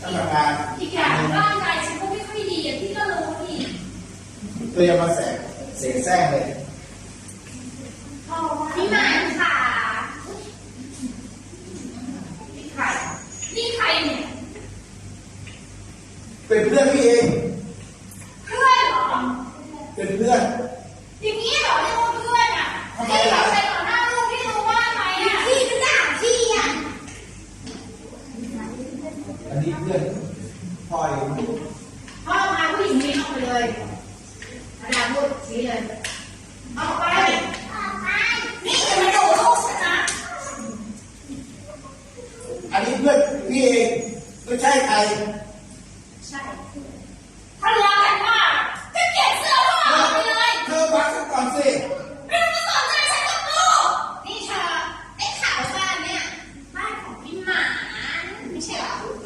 ท่านประธานอีกอย่างบ้านใจฉันก็ไม่ค่อยดีอย่างที่ก็รู้นี่ตัวยามาแสกเสียแซงเลยพี่หมาค่ะนี่ใครนี่ใครเนี่ยเป็นเพื่อนพี่เอง เพื่อนเหรอเป็นเพื่อนันนี้เพื่อนพลอยพ่อมาผู้หญิงนี้ออกไปเลยอาดาพูดสีเลยเอาไปออกไปนี่จะมาดูลูกฉันนะอันนี้เพื่อนพี่เองไม่ใช่ใครใช่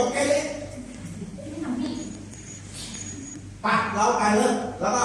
ตกใจเลยปัดเราไปเลยแล้วก็